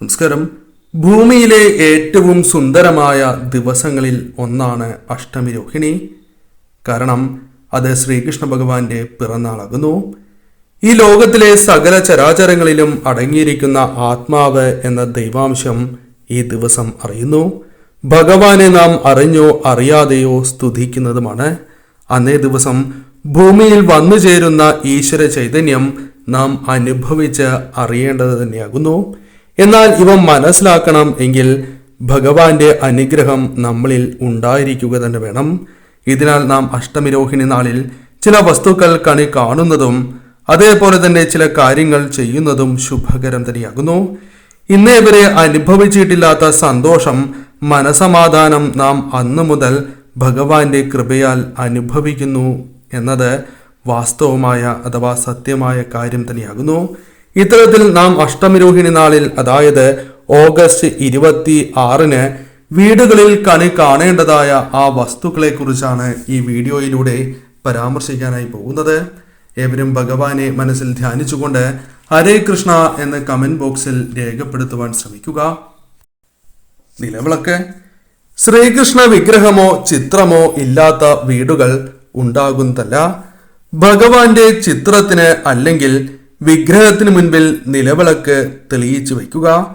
നമസ്കാരം. ഭൂമിയിലെ ഏറ്റവും സുന്ദരമായ ദിവസങ്ങളിൽ ഒന്നാണ് അഷ്ടമി രോഹിണി. കാരണം അത് ശ്രീകൃഷ്ണ ഭഗവാന്റെ പിറന്നാളാകുന്നു. ഈ ലോകത്തിലെ സകല ചരാചരങ്ങളിലും അടങ്ങിയിരിക്കുന്ന ആത്മാവ് എന്ന ദൈവാംശം ഈ ദിവസം അറിയുന്നു. ഭഗവാനെ നാം അറിഞ്ഞോ അറിയാതെയോ സ്തുതിക്കുന്നതുമാണ്. അന്നേ ദിവസം ഭൂമിയിൽ വന്നു ചേരുന്ന ഈശ്വര ചൈതന്യം നാം അനുഭവിച്ച് അറിയേണ്ടത് തന്നെയാകുന്നു. എന്നാൽ ഇവ മനസ്സിലാക്കണം എങ്കിൽ ഭഗവാന്റെ അനുഗ്രഹം നമ്മളിൽ ഉണ്ടായിരിക്കുക തന്നെ വേണം. ഇതിനാൽ നാം അഷ്ടമിരോഹിണി നാളിൽ ചില വസ്തുക്കൾ കണി കാണുന്നതും അതേപോലെ തന്നെ ചില കാര്യങ്ങൾ ചെയ്യുന്നതും ശുഭകരം തന്നെയാകുന്നു. ഇന്നേ വരെ അനുഭവിച്ചിട്ടില്ലാത്ത സന്തോഷം മനസമാധാനം നാം അന്നു മുതൽ ഭഗവാന്റെ കൃപയാൽ അനുഭവിക്കുന്നു എന്നത് വാസ്തവമായ അഥവാ സത്യമായ കാര്യം തന്നെയാകുന്നു. ഇത്തരത്തിൽ നാം അഷ്ടമിരോഹിണി നാളിൽ അതായത് ഓഗസ്റ്റ് ഇരുപത്തി ആറിന് വീടുകളിൽ കണി കാണേണ്ടതായ ആ വസ്തുക്കളെ കുറിച്ചാണ് ഈ വീഡിയോയിലൂടെ പരാമർശിക്കാനായി പോകുന്നത്. ഏവരും ഭഗവാനെ മനസ്സിൽ ധ്യാനിച്ചുകൊണ്ട് ഹരേ കൃഷ്ണ എന്ന് കമന്റ് ബോക്സിൽ രേഖപ്പെടുത്തുവാൻ ശ്രമിക്കുക. നിലവിളക്ക്. ശ്രീകൃഷ്ണ വിഗ്രഹമോ ചിത്രമോ ഇല്ലാത്ത വീടുകൾ ഉണ്ടാകുന്നതല്ല. ഭഗവാന്റെ ചിത്രത്തിന് അല്ലെങ്കിൽ വിഗ്രഹത്തിന് മുൻപിൽ നിലവിളക്ക് തെളിയിച്ചു വയ്ക്കുക.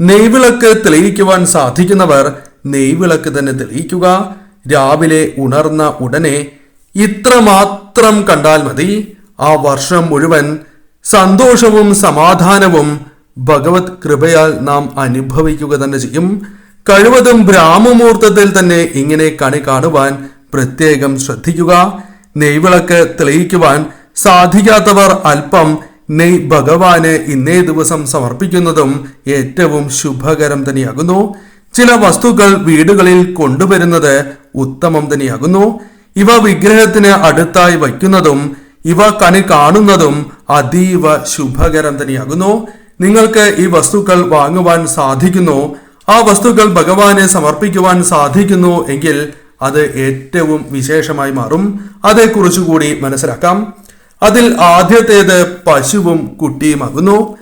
നെയ്വിളക്ക് തെളിയിക്കുവാൻ സാധിക്കുന്നവർ നെയ്വിളക്ക് തന്നെ തെളിയിക്കുക. രാവിലെ ഉണർന്ന ഉടനെ ഇത്ര മാത്രം കണ്ടാൽ മതി. ആ വർഷം മുഴുവൻ സന്തോഷവും സമാധാനവും ഭഗവത് കൃപയാൽ നാം അനുഭവിക്കുക തന്നെ ചെയ്യും. കഴിവതും ബ്രാഹ്മമുഹൂർത്തത്തിൽ തന്നെ ഇങ്ങനെ കണി കാണുവാൻ പ്രത്യേകം ശ്രദ്ധിക്കുക. നെയ്വിളക്ക് തെളിയിക്കുവാൻ സാധിക്കാത്തവർ അല്പം നെയ് ഭഗവാന് ഇന്നേ ദിവസം സമർപ്പിക്കുന്നതും ഏറ്റവും ശുഭകരം തന്നെയാകുന്നു. ചില വസ്തുക്കൾ വീടുകളിൽ കൊണ്ടുവരുന്നത് ഉത്തമം തന്നെയാകുന്നു. ഇവ വിഗ്രഹത്തിന് അടുത്തായി വയ്ക്കുന്നതും ഇവ കണി കാണുന്നതും അതീവ ശുഭകരം തന്നെയാകുന്നു. നിങ്ങൾക്ക് ഈ വസ്തുക്കൾ വാങ്ങുവാൻ സാധിക്കുന്നു. ആ വസ്തുക്കൾ ഭഗവാനെ സമർപ്പിക്കുവാൻ സാധിക്കുന്നു എങ്കിൽ അത് ഏറ്റവും വിശേഷമായി മാറും. അതേക്കുറിച്ചുകൂടി മനസ്സിലാക്കാം. അതിൽ ആദ്യത്തേത് പശുവും കുട്ടിയുമാകുന്നു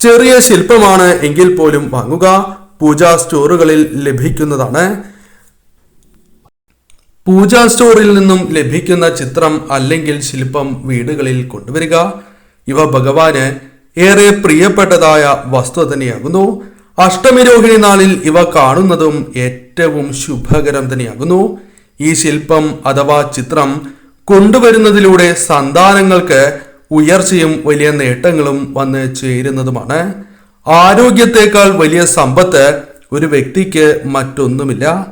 ചെറിയ ശില്പമാണ് എങ്കിൽ പോലും വാങ്ങുക. പൂജാ സ്റ്റോറുകളിൽ ലഭിക്കുന്നതാണ്. പൂജാ സ്റ്റോറിൽ നിന്നും ലഭിക്കുന്ന ചിത്രം അല്ലെങ്കിൽ ശില്പം വീടുകളിൽ കൊണ്ടുവരിക. ഇവ ഭഗവാന് ഏറെ പ്രിയപ്പെട്ടതായ വസ്തു തന്നെയാകുന്നു. അഷ്ടമിരോഹിണി നാളിൽ ഇവ കാണുന്നതും ഏറ്റവും ശുഭകരം തന്നെയാകുന്നു. ഈ ശില്പം അഥവാ ചിത്രം കൊണ്ടുവരുന്നതിലൂടെ സന്താനങ്ങൾക്ക് ഉയർച്ചയും വലിയ നേട്ടങ്ങളും വന്ന് ചേരുന്നതുമാണ്. ആരോഗ്യത്തെക്കാൾ വലിയ സമ്പത്ത് ഒരു വ്യക്തിക്ക് മറ്റൊന്നുമില്ല.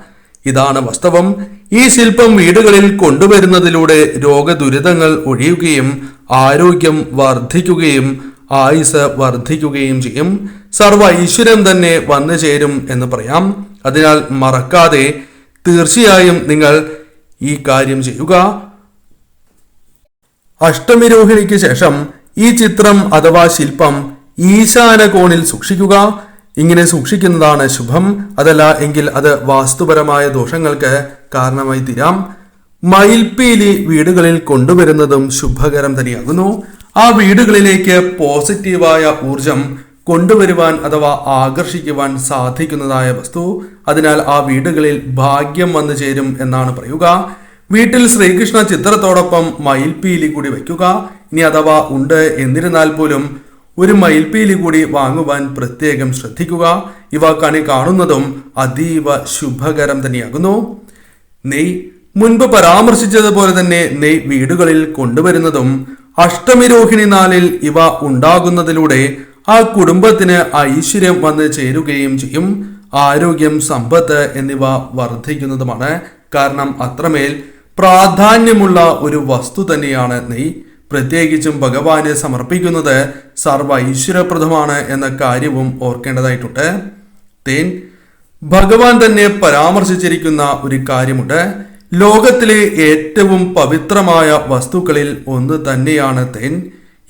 ഇതാണ് വാസ്തവം. ഈ ശില്പം വീടുകളിൽ കൊണ്ടുവരുന്നതിലൂടെ രോഗദുരിതങ്ങൾ ഒഴിയുകയും ആരോഗ്യം വർദ്ധിക്കുകയും ആയുസ് വർദ്ധിക്കുകയും ചെയ്യും. സർവ ഐശ്വര്യം തന്നെ വന്നു ചേരും എന്ന് പറയാം. അതിനാൽ മറക്കാതെ തീർച്ചയായും നിങ്ങൾ ഈ കാര്യം ചെയ്യുക. അഷ്ടമിരോഹിണിക്ക് ശേഷം ഈ ചിത്രം അഥവാ ശില്പം ഈശാന കോണിൽ സൂക്ഷിക്കുക. ഇങ്ങനെ സൂക്ഷിക്കുന്നതാണ് ശുഭം. അതല്ല എങ്കിൽ അത് വാസ്തുപരമായ ദോഷങ്ങൾക്ക് കാരണമായി തീരാം. മയിൽപ്പീലി വീടുകളിൽ കൊണ്ടുവരുന്നതും ശുഭകരം തന്നെയാകുന്നു. ആ വീടുകളിലേക്ക് പോസിറ്റീവായ ഊർജം കൊണ്ടുവരുവാൻ അഥവാ ആകർഷിക്കുവാൻ സാധിക്കുന്നതായ വസ്തു. അതിനാൽ ആ വീടുകളിൽ ഭാഗ്യം വന്നു ചേരും എന്നാണ് പറയുക. വീട്ടിൽ ശ്രീകൃഷ്ണ ചിത്രത്തോടൊപ്പം മയിൽപ്പീലി കൂടി വയ്ക്കുക. ഇനി അഥവാ ഉണ്ട് എന്നിരുന്നാൽ പോലും ഒരു മയിൽപ്പീലി കൂടി വാങ്ങുവാൻ പ്രത്യേകം ശ്രദ്ധിക്കുക. ഇവ കണി കാണുന്നതും അതീവ ശുഭകരം തന്നെയാകുന്നു. നെയ്. മുൻപ് പരാമർശിച്ചതുപോലെ തന്നെ നെയ് വീടുകളിൽ കൊണ്ടുവരുന്നതും അഷ്ടമിരോഹിണി നാളിൽ ഇവ ഉണ്ടാകുന്നതിലൂടെ ആ കുടുംബത്തിന് ഐശ്വര്യം വന്ന് ചേരുകയും ചെയ്യും. ആരോഗ്യം സമ്പത്ത് എന്നിവ വർദ്ധിക്കുന്നതുമാണ്. കാരണം അത്രമേൽ പ്രാധാന്യമുള്ള ഒരു വസ്തു തന്നെയാണ് നെയ് പ്രത്യേകിച്ചും ഭഗവാന് സമർപ്പിക്കുന്നത് സർവ ഐശ്വര്യപ്രദമാണ് എന്ന കാര്യവും ഓർക്കേണ്ടതായിട്ടുണ്ട്. തേൻ ഭഗവാൻ തന്നെ പരാമർശിച്ചിരിക്കുന്ന ഒരു കാര്യമുണ്ട്. ലോകത്തിലെ ഏറ്റവും പവിത്രമായ വസ്തുക്കളിൽ ഒന്ന് തന്നെയാണ് തേൻ.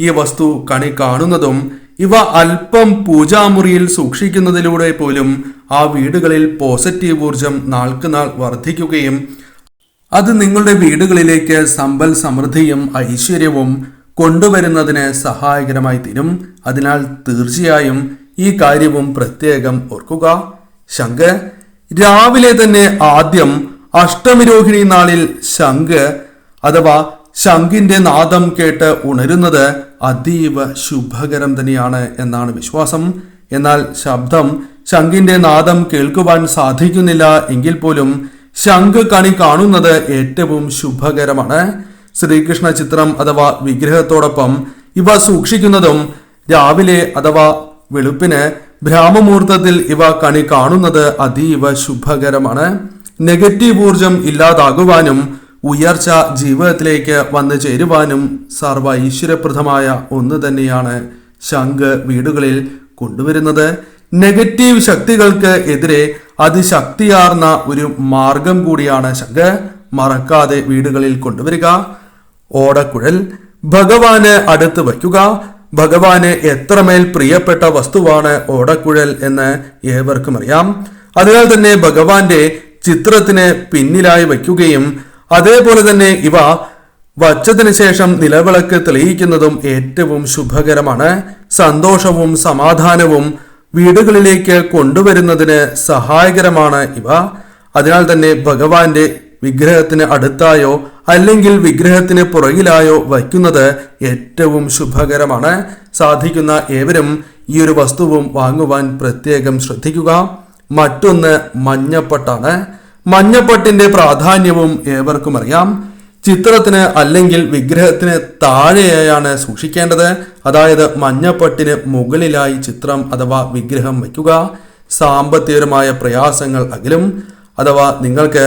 ഈ വസ്തു കണി കാണുന്നതും ഇവ അല്പം പൂജാമുറിയിൽ സൂക്ഷിക്കുന്നതിലൂടെ പോലും ആ വീടുകളിൽ പോസിറ്റീവ് ഊർജം നാൾക്കുനാൾ വർദ്ധിക്കുകയും അത് നിങ്ങളുടെ വീടുകളിലേക്ക് സമ്പൽ സമൃദ്ധിയും ഐശ്വര്യവും കൊണ്ടുവരുന്നതിന് സഹായകരമായി തീരും. അതിനാൽ തീർച്ചയായും ഈ കാര്യവും പ്രത്യേകം ഓർക്കുക. ശംഖ്. രാവിലെ തന്നെ ആദ്യം അഷ്ടമിരോഹിണി നാളിൽ ശംഖ് അഥവാ ശങ്കിന്റെ നാദം കേട്ട് ഉണരുന്നത് അതീവ ശുഭകരം തന്നെയാണ് എന്നാണ് വിശ്വാസം. എന്നാൽ ശബ്ദം ശങ്കിന്റെ നാദം കേൾക്കുവാൻ സാധിക്കുന്നില്ല എങ്കിൽ പോലും ശംഖ് കണി കാണുന്നത് ഏറ്റവും ശുഭകരമാണ്. ശ്രീകൃഷ്ണ ചിത്രം അഥവാ വിഗ്രഹത്തോടൊപ്പം ഇവ സൂക്ഷിക്കുന്നതും രാവിലെ അഥവാ വെളുപ്പിന് ഭ്രാമമുഹൂർത്തത്തിൽ ഇവ കണി കാണുന്നത് അതീവ ശുഭകരമാണ്. നെഗറ്റീവ് ഊർജം ഇല്ലാതാകുവാനും ഉയർച്ച ജീവിതത്തിലേക്ക് വന്നു ചേരുവാനും സർവ ഈശ്വരപ്രദമായ ഒന്ന് തന്നെയാണ് ശംഖ് വീടുകളിൽ കൊണ്ടുവരുന്നത്. നെഗറ്റീവ് ശക്തികൾക്ക് എതിരെ അതിശക്തിയാർന്ന ഒരു മാർഗം കൂടിയാണ് ശംഖ്. മറക്കാതെ വീടുകളിൽ കൊണ്ടുവരിക. ഓടക്കുഴൽ. ഭഗവാന് അടുത്ത് വയ്ക്കുക. ഭഗവാന് എത്രമേൽ പ്രിയപ്പെട്ട വസ്തുവാണ് ഓടക്കുഴൽ എന്ന് ഏവർക്കും അറിയാം. അതിനാൽ തന്നെ ഭഗവാന്റെ ചിത്രത്തിന് പിന്നിലായി വയ്ക്കുകയും അതേപോലെ തന്നെ ഇവ വച്ചതിന് ശേഷം നിലവിളക്ക് തെളിയിക്കുന്നതും ഏറ്റവും ശുഭകരമാണ്. സന്തോഷവും സമാധാനവും വീടുകളിലേക്ക് കൊണ്ടുവരുന്നതിന് സഹായകരമാണ് ഇവ. അതിനാൽ തന്നെ ഭഗവാന്റെ വിഗ്രഹത്തിന് അടുത്തായോ അല്ലെങ്കിൽ വിഗ്രഹത്തിന് പുറകിലായോ വയ്ക്കുന്നത് ഏറ്റവും ശുഭകരമാണ്. സാധിക്കുന്ന ഏവരും ഈ ഒരു വസ്തുവും വാങ്ങുവാൻ പ്രത്യേകം ശ്രദ്ധിക്കുക. മറ്റൊന്ന് മഞ്ഞപ്പട്ടാണ്. മഞ്ഞപ്പട്ടിന്റെ പ്രാധാന്യവും ഏവർക്കും അറിയാം. ചിത്രത്തിന് അല്ലെങ്കിൽ വിഗ്രഹത്തിന് താഴെയായാണ് സൂക്ഷിക്കേണ്ടത്. അതായത് മഞ്ഞപ്പട്ടിന് മുകളിലായി ചിത്രം അഥവാ വിഗ്രഹം വയ്ക്കുക. സാമ്പത്തികപരമായ പ്രയാസങ്ങൾ അകലും. അഥവാ നിങ്ങൾക്ക്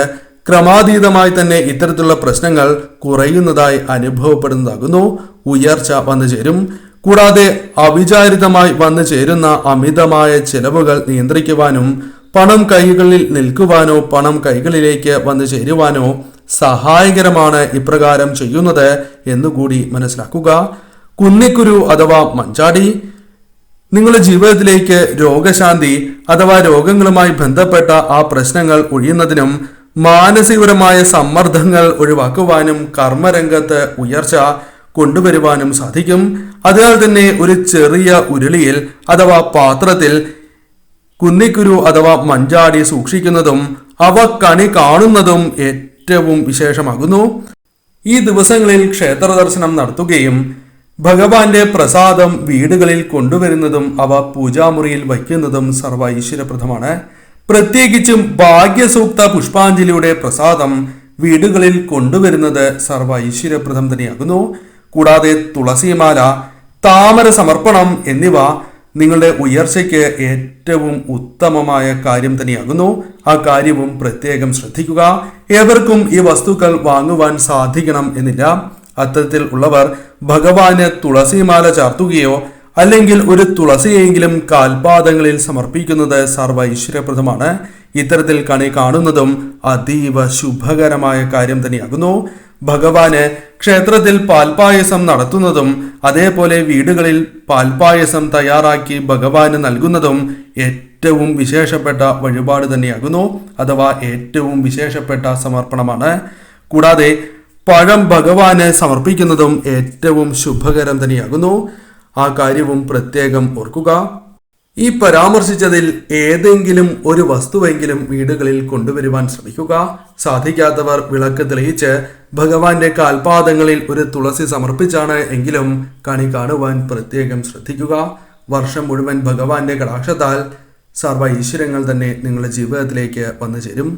ക്രമാതീതമായി തന്നെ ഇത്തരത്തിലുള്ള പ്രശ്നങ്ങൾ കുറയുന്നതായി അനുഭവപ്പെടുന്നതാകുന്നു. ഉയർച്ച വന്നു ചേരും. കൂടാതെ അവിചാരിതമായി വന്നു ചേരുന്ന അമിതമായ ചെലവുകൾ നിയന്ത്രിക്കുവാനും പണം കൈകളിൽ നിൽക്കുവാനോ പണം കൈകളിലേക്ക് വന്നു ചേരുവാനോ സഹായകരമാണ് ഇപ്രകാരം ചെയ്യുന്നത് എന്നുകൂടി മനസ്സിലാക്കുക. കുന്നിക്കുരു അഥവാ മഞ്ചാടി നിങ്ങളുടെ ജീവിതത്തിലേക്ക് രോഗശാന്തി അഥവാ രോഗങ്ങളുമായി ബന്ധപ്പെട്ട ആ പ്രശ്നങ്ങൾ ഒഴിയുന്നതിനും മാനസികപരമായ സമ്മർദ്ദങ്ങൾ ഒഴിവാക്കുവാനും കർമ്മരംഗത്ത് ഉയർച്ച കൊണ്ടുവരുവാനും സാധിക്കും. അതിനാൽ തന്നെ ഒരു ചെറിയ ഉരുളിയിൽ അഥവാ പാത്രത്തിൽ കുന്നിക്കുരു അഥവാ മഞ്ചാടി സൂക്ഷിക്കുന്നതും അവ കണി കാണുന്നതും ഏറ്റവും വിശേഷമാകുന്നു. ഈ ദിവസങ്ങളിൽ ക്ഷേത്ര ദർശനം നടത്തുകയും ഭഗവാന്റെ പ്രസാദം വീടുകളിൽ കൊണ്ടുവരുന്നതും അവ പൂജാമുറിയിൽ വയ്ക്കുന്നതും സർവ ഈശ്വരപ്രദമാണ് പ്രത്യേകിച്ചും ഭാഗ്യസൂക്ത പുഷ്പാഞ്ജലിയുടെ പ്രസാദം വീടുകളിൽ കൊണ്ടുവരുന്നത് സർവ ഈശ്വരപ്രദം തന്നെയാകുന്നു. കൂടാതെ തുളസിമാല താമര സമർപ്പണം എന്നിവ നിങ്ങളുടെ ഉയർച്ചയ്ക്ക് ഏറ്റവും ഉത്തമമായ കാര്യം തന്നെയാകുന്നു. ആ കാര്യവും പ്രത്യേകം ശ്രദ്ധിക്കുക. ഏവർക്കും ഈ വസ്തുക്കൾ വാങ്ങുവാൻ സാധിക്കണം എന്നില്ല. അത്തരത്തിൽ ഉള്ളവർ ഭഗവാന് തുളസിമാല ചാർത്തുകയോ അല്ലെങ്കിൽ ഒരു തുളസിയെങ്കിലും കാൽപാദങ്ങളിൽ സമർപ്പിക്കുന്നത് സർവ ഈശ്വരപ്രദമാണ് ഇത്തരത്തിൽ കണി കാണുന്നതും അതീവ ശുഭകരമായ കാര്യം തന്നെയാകുന്നു. ഭഗവാന് ക്ഷേത്രത്തിൽ പാൽപായസം നടത്തുന്നതും അതേപോലെ വീടുകളിൽ പാൽപായസം തയ്യാറാക്കി ഭഗവാന് നൽകുന്നതും ഏറ്റവും വിശേഷപ്പെട്ട വഴിപാട് തന്നെയാകുന്നു. അഥവാ ഏറ്റവും വിശേഷപ്പെട്ട സമർപ്പണമാണ്. കൂടാതെ പഴം ഭഗവാന് സമർപ്പിക്കുന്നതും ഏറ്റവും ശുഭകരം തന്നെയാകുന്നു. ആ കാര്യവും പ്രത്യേകം ഓർക്കുക. ഈ പരാമർശിച്ചതിൽ ഏതെങ്കിലും ഒരു വസ്തുവെങ്കിലും വീടുകളിൽ കൊണ്ടുവരുവാൻ ശ്രമിക്കുക. സാധിക്കാത്തവർ വിളക്ക് തെളിയിച്ച് ഭഗവാന്റെ കാൽപാദങ്ങളിൽ ഒരു തുളസി സമർപ്പിച്ചാണ് എങ്കിലും കണി കാണുവാൻ പ്രത്യേകം ശ്രദ്ധിക്കുക. വർഷം മുഴുവൻ ഭഗവാന്റെ കടാക്ഷത്താൽ സർവ ഈശ്വരങ്ങൾ തന്നെ നിങ്ങളുടെ ജീവിതത്തിലേക്ക് വന്നു ചേരും